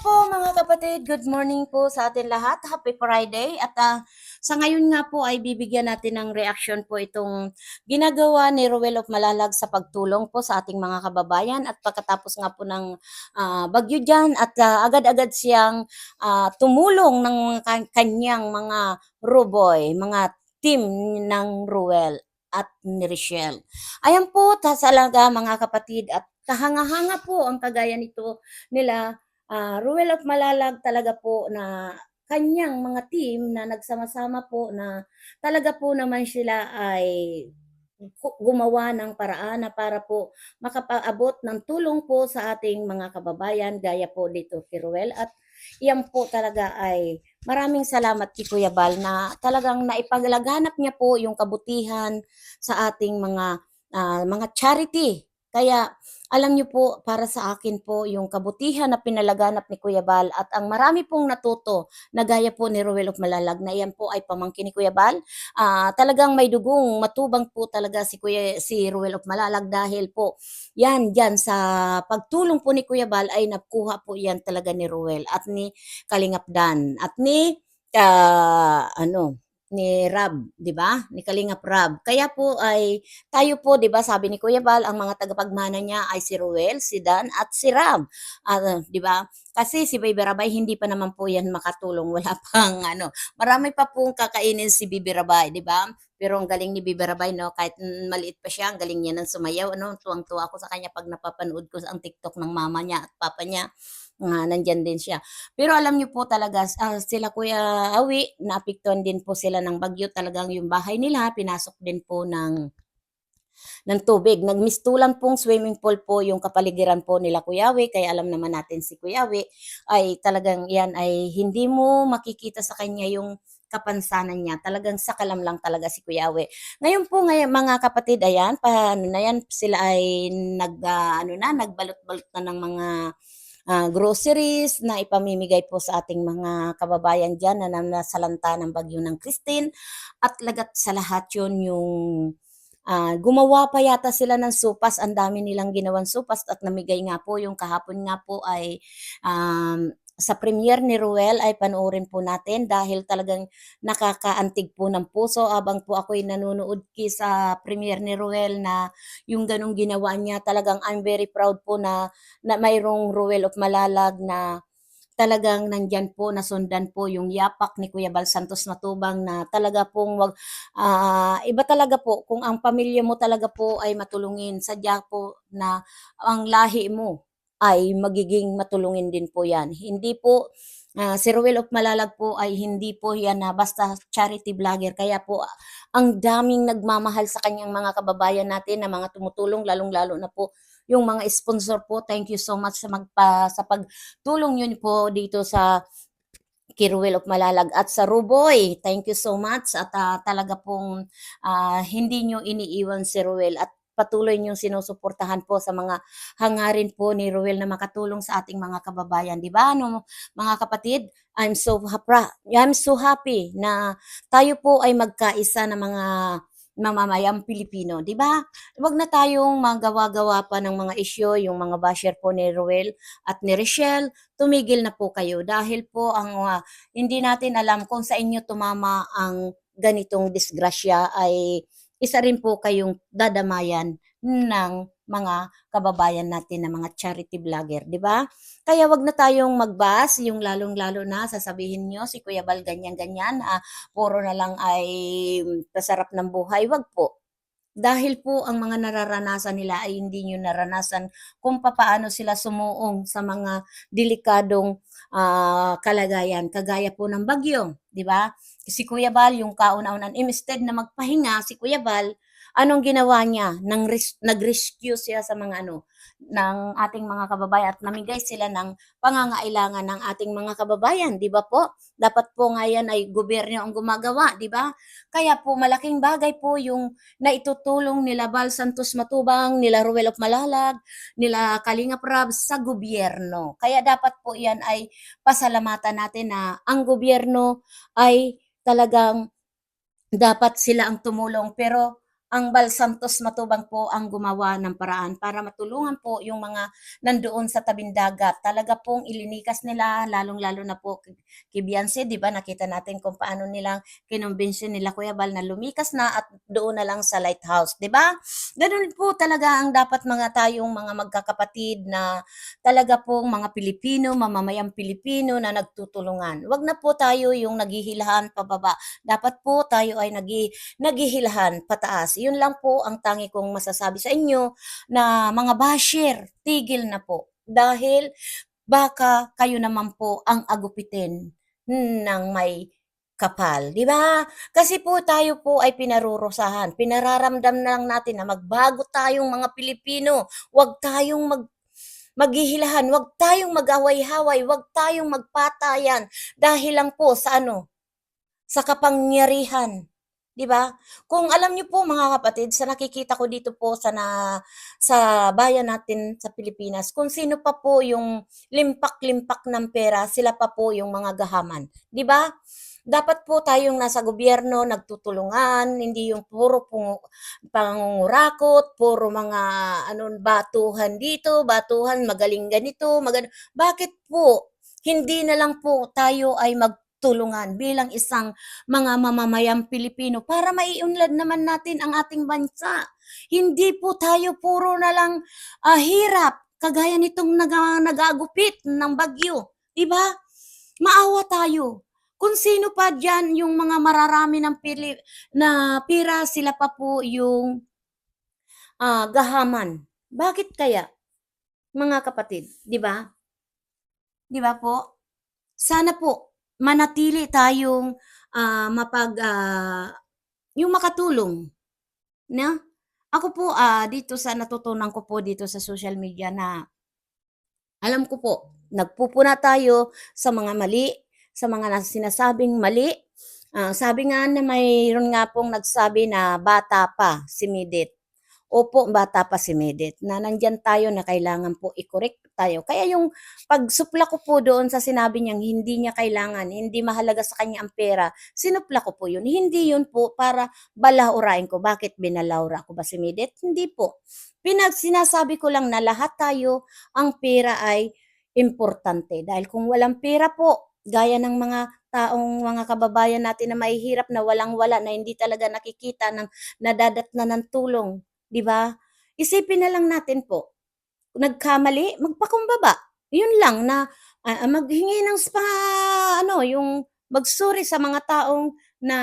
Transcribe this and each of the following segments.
po mga kapatid, good morning po sa atin lahat. Happy Friday at ah, sa ngayon nga po ay bibigyan natin ng reaction po itong ginagawa ni Ruel of Malalag sa pagtulong po sa ating mga kababayan at pagkatapos nga po ng ah, bagyo dyan at ah, agad-agad siyang ah, tumulong ng ka- kanyang mga Ruboy, mga team ng Ruel at ni Richelle. Ayan po, tasalaga mga kapatid at kahanga-hanga po ang kagaya nito nila ah, Ruel of Malalag talaga po na kanyang mga team na nagsama-sama po na talaga po naman sila ay gu- gumawa ng paraan na para po makapaabot ng tulong po sa ating mga kababayan gaya po dito kay Ruel at iyan po talaga ay maraming salamat kay Kuya Bal na talagang naipaglaganap niya po yung kabutihan sa ating mga ah, mga charity. Kaya alam niyo po, para sa akin po, yung kabutihan na pinalaganap ni Kuya Bal at ang marami pong natuto na gaya po ni Ruel of Malalag na yan po ay pamangkin ni Kuya Bal. Ah, talagang may dugong matubang po talaga si Kuya si Ruel of Malalag dahil po yan diyan sa pagtulong po ni Kuya Bal ay nakuha po yan talaga ni Ruel at ni Kalingap Dan at ni ah, ano ni Rab, 'di ba? Ni Kalingap Rab. Kaya po ay tayo po, 'di ba, sabi ni Kuya Bal, ang mga tagapagmana niya ay si Ruel, si Dan at si Rab. Ah, 'di ba? Kasi si Baby Rabay hindi pa naman po 'yan makatulong, wala pang ano. Marami pa pong kakainin si Bibi Rabay, 'di ba? Pero ang galing ni Bibi Rabay, no, kahit maliit pa siya, ang galing niya ng sumayaw, ano, tuwang-tuwa ako sa kanya pag napapanood ko ang TikTok ng mama niya at papa niya. Nga, nandyan din siya. Pero alam niyo po talaga, ah, sila Kuya Awi, naapektuhan din po sila ng bagyo. Talagang yung bahay nila, pinasok din po ng ng tubig. Nagmistulan pong swimming pool po yung kapaligiran po nila Kuyawi, kaya alam naman natin si Kuyawi ay talagang yan ay hindi mo makikita sa kanya yung kapansanan niya. Talagang sakalam lang talaga si Kuyawi. Ngayon po ngayon mga kapatid, ayan, paano na yan, sila ay nag ah, ano na, nagbalot-balot na ng mga ah, groceries na ipamimigay po sa ating mga kababayan diyan na nasalanta ng bagyo ng Christine. At lagat sa lahat yun yung Ah, gumawa pa yata sila ng sopas, ang dami nilang ginawang sopas at namigay nga po. Yung kahapon nga po ay um, sa premiere ni Ruel ay panoorin po natin dahil talagang nakakaantig po ng puso. Abang po ako'y nanonood ki sa premiere ni Ruel na yung ganong ginawa niya talagang I'm very proud po na, na mayroong Ruel of Malalag na talagang nandyan po, nasundan po yung yapak ni Kuya Bal Santos Matubang na talaga pong wag, ah, iba talaga po. Kung ang pamilya mo talaga po ay matulungin, sadya po na ang lahi mo ay magiging matulungin din po yan. Hindi po, ah, si Ruel of Malalag po ay hindi po yan na basta charity vlogger. Kaya po, ang daming nagmamahal sa kanyang mga kababayan natin na mga tumutulong, lalong-lalo na po yung mga sponsor po. Thank you so much sa magpa sa pagtulong yun po dito sa Kiruel of Malalag at sa Ruboy. Thank you so much at ah, talaga pong ah, hindi nyo iniiwan si Ruel at patuloy niyong sinusuportahan po sa mga hangarin po ni Ruel na makatulong sa ating mga kababayan. Di ba, ano, mga kapatid? I'm so happy, I'm so happy na tayo po ay magkaisa na mga mamamayang Pilipino, di ba? Huwag na tayong magawa-gawa pa ng mga isyo, yung mga basher po ni Ruel at ni Richelle, tumigil na po kayo dahil po ang ah, hindi natin alam kung sa inyo tumama ang ganitong disgrasya ay isa rin po kayong dadamayan ng mga kababayan natin na mga charity vlogger, di ba? Kaya wag na tayong magbas, yung lalong-lalo na sasabihin nyo si Kuya Bal ganyan-ganyan, ah, puro na lang ay pasarap ng buhay, wag po. Dahil po ang mga nararanasan nila ay hindi nyo naranasan kung papaano sila sumuong sa mga delikadong ah, kalagayan, kagaya po ng bagyo, di ba? Si Kuya Bal, yung kauna-unan, instead na magpahinga, si Kuya Bal, anong ginawa niya? Nang res- nag-rescue siya sa mga ano, ng ating mga kababayan at namigay sila ng pangangailangan ng ating mga kababayan, di ba po? Dapat po nga yan ay gobyerno ang gumagawa, di ba? Kaya po malaking bagay po yung na itutulong nila Bal Santos Matubang, nila Ruel of Malalag, nila Kalinga Prab sa gobyerno. Kaya dapat po yan ay pasalamatan natin na ang gobyerno ay talagang dapat sila ang tumulong. Pero ang Bal Santos Matubang po ang gumawa ng paraan para matulungan po yung mga nandoon sa tabing dagat. Talaga pong ilinikas nila, lalong-lalo na po Beyonce, di ba? Nakita natin kung paano nilang kinumbensyon nila Kuya Bal na lumikas na at doon na lang sa lighthouse, di ba? Ganun po talaga ang dapat mga tayong mga magkakapatid na talaga pong mga Pilipino, mamamayang Pilipino na nagtutulungan. Wag na po tayo yung naghihilahan pababa. Dapat po tayo ay naghihilahan pataas. Yun lang po ang tangi kong masasabi sa inyo na mga basher, tigil na po. Dahil baka kayo naman po ang agupitin ng may kapal, di ba? Kasi po tayo po ay pinarurusahan. Pinararamdam na lang natin na magbago tayong mga Pilipino. Huwag tayong mag maghihilahan, huwag tayong mag-away-haway, huwag tayong magpatayan dahil lang po sa ano, sa kapangyarihan. 'Di ba? Kung alam niyo po mga kapatid, sa nakikita ko dito po sa na, sa bayan natin sa Pilipinas, kung sino pa po yung limpak-limpak ng pera, sila pa po yung mga gahaman. 'Di ba? Dapat po tayong nasa gobyerno nagtutulungan, hindi yung puro pung, pangungurakot, puro mga ano batuhan dito, batuhan magaling ganito, magaling. Bakit po hindi na lang po tayo ay magtulungan bilang isang mga mamamayang Pilipino para maiunlad naman natin ang ating bansa. Hindi po tayo puro na lang ah, hirap kagaya nitong nag, nagagupit ng bagyo. Diba? Maawa tayo. Kung sino pa dyan yung mga mararami ng pili, na pira, sila pa po yung ah, gahaman. Bakit kaya? Mga kapatid, di ba? Di ba po? Sana po manatili tayong ah, mapag ah, yung makatulong, na? Ako po ah, dito sa natutunan ko po dito sa social media na alam ko po, nagpupuna tayo sa mga mali, sa mga nas- sinasabing mali. Ah, sabi nga na mayroon nga pong nagsabi na bata pa si Midit. Opo, bata pa si Medit, na nandyan tayo na kailangan po i-correct tayo. Kaya yung pagsupla ko po doon sa sinabi niyang hindi niya kailangan, hindi mahalaga sa kanya ang pera, sinupla ko po yun. Hindi yun po para balaurain ko. Bakit binalaura ko ba si Medit? Hindi po. Pinag sinasabi ko lang na lahat tayo, ang pera ay importante. Dahil kung walang pera po, gaya ng mga taong mga kababayan natin na mahihirap na walang-wala na hindi talaga nakikita ng nadadat na ng tulong 'di ba? Isipin na lang natin po, nagkamali, magpakumbaba. Yun lang na ah, maghingi ng spa, ano, yung magsuri sa mga taong na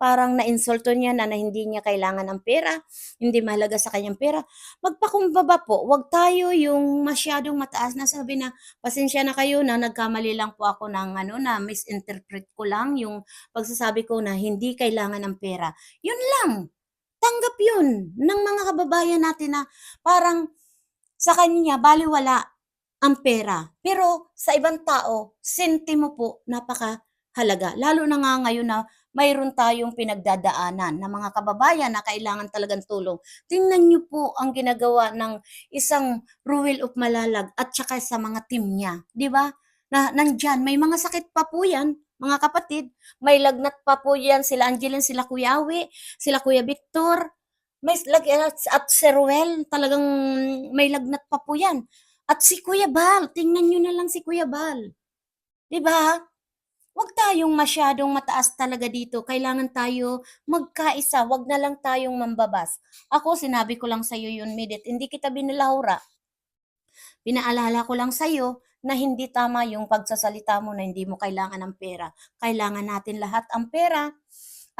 parang nainsulto niya na, na hindi niya kailangan ng pera, hindi mahalaga sa kanyang pera. Magpakumbaba po, wag tayo yung masyadong mataas na sabi na, pasensya na kayo na nagkamali lang po ako ng ano na misinterpret ko lang yung pagsasabi ko na hindi kailangan ng pera. Yun lang tanggap yun ng mga kababayan natin na parang sa kanya baliwala ang pera. Pero sa ibang tao, sentimo po napakahalaga. Lalo na nga ngayon na mayroon tayong pinagdadaanan na mga kababayan na kailangan talagang tulong. Tingnan niyo po ang ginagawa ng isang Ruel of Malalag at saka sa mga team niya. Di ba? Na nandyan, may mga sakit pa po yan mga kapatid. May lagnat pa po yan, sila Angeline, sila Kuya Awi, sila Kuya Victor. May lag at si Ruel, talagang may lagnat pa po yan. At si Kuya Bal, tingnan nyo na lang si Kuya Bal. ba? Huwag tayong masyadong mataas talaga dito. Kailangan tayo magkaisa. Huwag na lang tayong mambabas. Ako, sinabi ko lang sa iyo yun, Midit. Hindi kita binalaura. Pinaalala ko lang sa iyo na hindi tama yung pagsasalita mo na hindi mo kailangan ng pera. Kailangan natin lahat ang pera.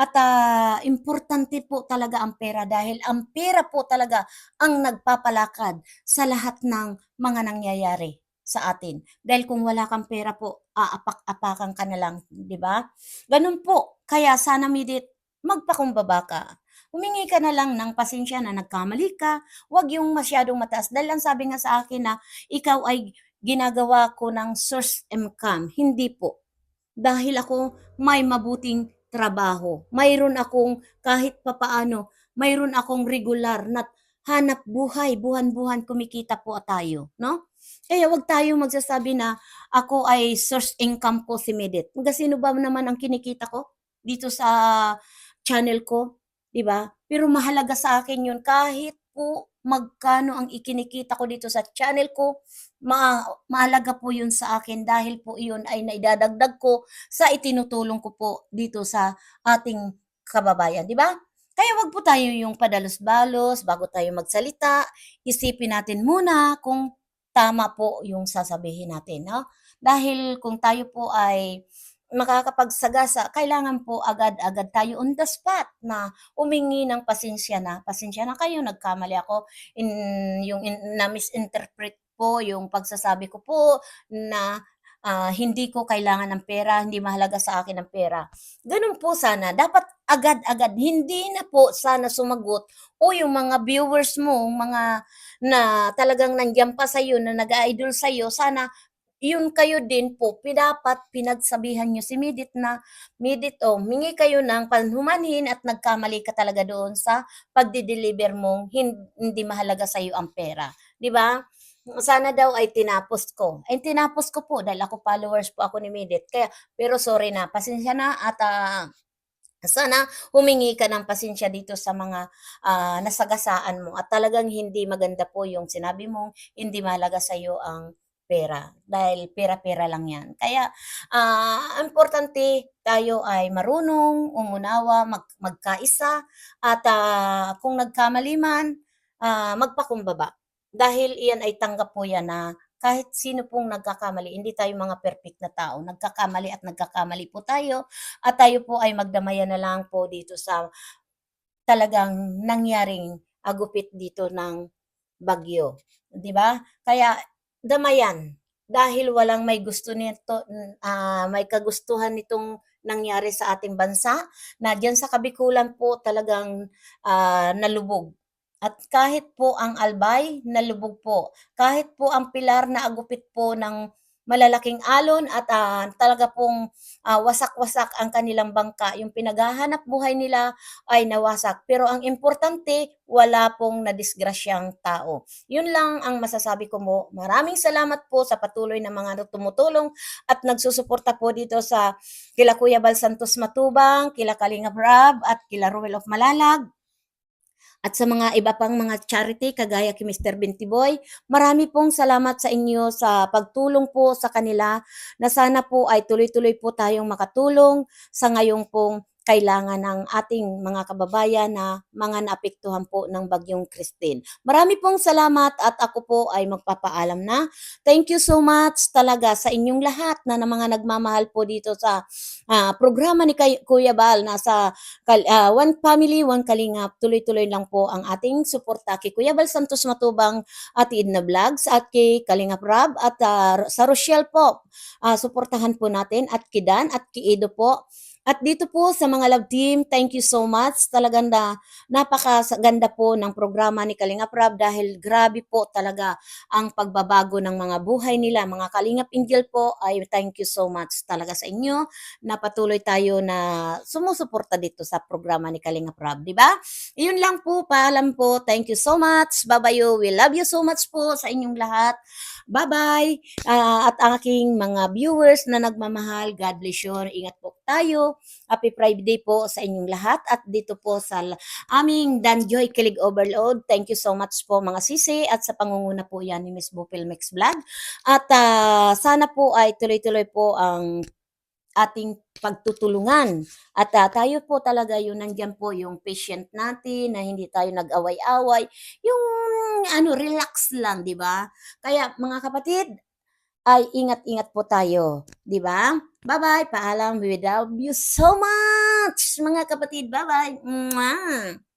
At ah, importante po talaga ang pera dahil ang pera po talaga ang nagpapalakad sa lahat ng mga nangyayari sa atin. Dahil kung wala kang pera po, aapak-apakan ka na lang, di ba? Ganun po. Kaya sana midit, magpakumbaba ka. Humingi ka na lang ng pasensya na nagkamali ka. Huwag yung masyadong mataas. Dahil ang sabi nga sa akin na ikaw ay ginagawa ko ng source income. Hindi po. Dahil ako may mabuting trabaho. Mayroon akong kahit papaano, mayroon akong regular na hanap buhay, buhan-buhan kumikita po tayo, no? Kaya wag tayo magsasabi na ako ay source income ko si Medit. Kasi sino ba naman ang kinikita ko dito sa channel ko, 'di ba? pero mahalaga sa akin yun kahit po magkano ang ikinikita ko dito sa channel ko, ma mahalaga po yun sa akin dahil po iyon ay naidadagdag ko sa itinutulong ko po dito sa ating kababayan, 'di ba? Kaya wag po tayo yung padalos-balos bago tayo magsalita, isipin natin muna kung tama po yung sasabihin natin, 'no? Dahil kung tayo po ay makakapagsagasa, kailangan po agad-agad tayo on the spot na humingi ng pasensya na, "Pasensya na kayo, nagkamali ako in yung in na-misinterpret po yung pagsasabi ko po na, ah, hindi ko kailangan ng pera, hindi mahalaga sa akin ang pera." Gano'n po sana, dapat agad-agad, hindi na po sana sumagot o yung mga viewers mo, mga na talagang nandiyan pa sa'yo, na nag-a-idol sa'yo, sana yun kayo din po dapat pinagsabihan niyo si Midit na, "Midit, oh, humingi kayo ng panhumanhin at nagkamali ka talaga doon sa pagde-deliver mong hin hindi mahalaga sa'yo ang pera." 'Di ba? Sana daw ay tinapos ko. Eh, tinapos ko po dahil ako followers po ako ni Midit kaya pero sorry na, pasensya na at, ah, sana humingi ka ng pasensya dito sa mga, ah, nasagasaan mo at talagang hindi maganda po yung sinabi mong hindi mahalaga sa'yo ang pera, dahil pera-pera lang 'yan. Kaya, ah, importante tayo ay marunong, umunawa, mag magkaisa at, ah, kung nagkamali man, ah, magpakumbaba. Dahil iyan ay tanggap po 'yan na kahit sino pong nagkakamali, hindi tayo mga perfect na tao, nagkakamali at nagkakamali po tayo at tayo po ay magdamayan na lang po dito sa talagang nangyaring agupit dito ng bagyo, 'di ba? Kaya damayan, dahil walang may gusto nito ah, may kagustuhan nitong nangyari sa ating bansa, na diyan sa kabikulan po talagang, ah, nalubog. At kahit po ang Albay, nalubog po. Kahit po ang Pilar na agupit po ng malalaking alon at, ah, talaga pong, ah, wasak-wasak ang kanilang bangka, yung pinaghahanap-buhay nila ay nawasak. Pero ang importante, wala pong nadisgrasyang tao. Yun lang ang masasabi ko mo. Maraming salamat po sa patuloy na mga tumutulong at nagsusuporta po dito sa kila Kuya Bal Santos Matubang, kila Kalingap Rab at kila Ruel of Malalag. At sa mga iba pang mga charity kagaya kay Mr. Bintiboy, marami pong salamat sa inyo sa pagtulong po sa kanila na sana po ay tuloy-tuloy po tayong makatulong sa ngayong pong kailangan ng ating mga kababayan na mga naapektuhan po ng bagyong Christine. Marami pong salamat at ako po ay magpapaalam na. Thank you so much talaga sa inyong lahat na, na mga nagmamahal po dito sa ah, programa ni Kay- Kuya Bal. Nasa kal- ah, One Family, One Kalingap. Tuloy-tuloy lang po ang ating suporta kay Kuya Bal Santos Matubang at Idna Vlogs at kay Kalingap Rab at ah, sa Rochelle po. Ah, suportahan po natin at Kidan at Kiido po. At dito po sa mga love team, thank you so much. Talagang na, napakaganda po ng programa ni Kalingap Rab dahil grabe po talaga ang pagbabago ng mga buhay nila. Mga Kalingap Angel po ay thank you so much talaga sa inyo na patuloy tayo na sumusuporta dito sa programa ni Kalingap Rab, di ba? Iyon lang po, paalam po. Thank you so much. Bye-bye. We love you so much po sa inyong lahat. Bye-bye. Ah, at ang aking mga viewers na nagmamahal, God bless you. Ingat po tayo. Happy Friday po sa inyong lahat at dito po sa aming Danjoy Kilig Overload. Thank you so much po mga sisi at sa pangunguna po yan ni Miss Bupil Mix Vlog. At ah, sana po ay tuloy-tuloy po ang ating pagtutulungan. At ah, tayo po talaga yung nandyan po yung patient natin na hindi tayo nag-away-away. Yung ano, relax lang, di ba? Kaya mga kapatid, ay ingat-ingat po tayo, 'di ba? Bye-bye, paalam. We love you so much, mga kapatid. Bye-bye. Mwah!